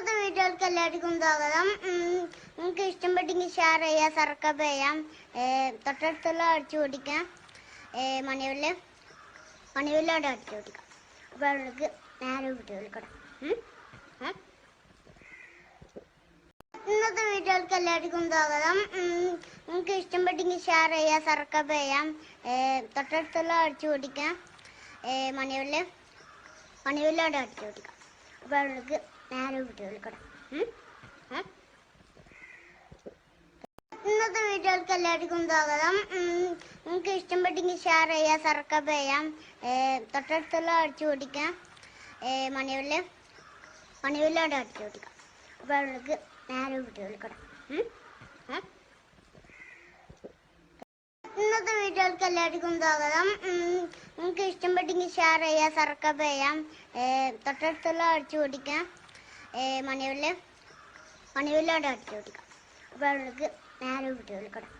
ഇന്നത്തെ വീഡിയോകൾക്ക് എല്ലാവർക്കും സ്വാഗതം. നിങ്ങൾക്ക് ഇഷ്ടപ്പെട്ടെങ്കിൽ ഷെയർ ചെയ്യാം സർക്കപ്പ് ചെയ്യാം. തൊട്ടടുത്തുള്ള അടിച്ചു പൊടിക്കാം മണിവല്ല് മണിവല്ലോടെ അടിച്ചു പൊടിക്കാം അപ്പോൾ അവർക്ക് നേരെ വീഡിയോ വിളിക്കണം ഇന്നത്തെ വീഡിയോകൾക്ക് എല്ലാവർക്കും സ്വാഗതം. നിങ്ങൾക്ക് ഇഷ്ടപ്പെട്ടെങ്കിൽ ഷെയർ ചെയ്യാം സർക്കപ്പ് ചെയ്യാം. തൊട്ടടുത്തുള്ള അടിച്ചു പൊടിക്കാം മണിവല്ല് മണിവല്ലോടെ അടിച്ചു ഓടിക്കാം അപ്പോൾ അവർക്ക് നേരെ വീഡിയോയിൽ വിളിക്കണം ഇന്നത്തെ വീഡിയോകൾക്ക് എല്ലാവർക്കും സ്വാഗതം. നിങ്ങൾക്ക് ഇഷ്ടപ്പെട്ടെങ്കിൽ ഷെയർ ചെയ്യാം സർക്കപ്പ് ചെയ്യാം തൊട്ടടുത്തുള്ള അടിച്ചു പൊടിക്കാം മണിവല്ല് മണിവല്ലോടെ അടിച്ചു പൊടിക്കാം അപ്പോൾ അവൾക്ക് നേരെ വീഡിയോയിൽ വിളിക്കണം ഇന്നത്തെ വീഡിയോകൾക്ക് എല്ലാവർക്കും സ്വാഗതം. നിങ്ങൾക്ക് ഇഷ്ടപ്പെട്ടെങ്കിൽ ഷെയർ ചെയ്യാം സർക്കപ്പ് ചെയ്യാം. തൊട്ടടുത്തുള്ള അടിച്ചു പൊടിക്കാം മണിവല്ല് മണിവല്ലോടെ അടിച്ചു പൊടിക്കാം അപ്പോൾ അവർക്ക് നേരെ വീഡിയോ വിളിക്കണം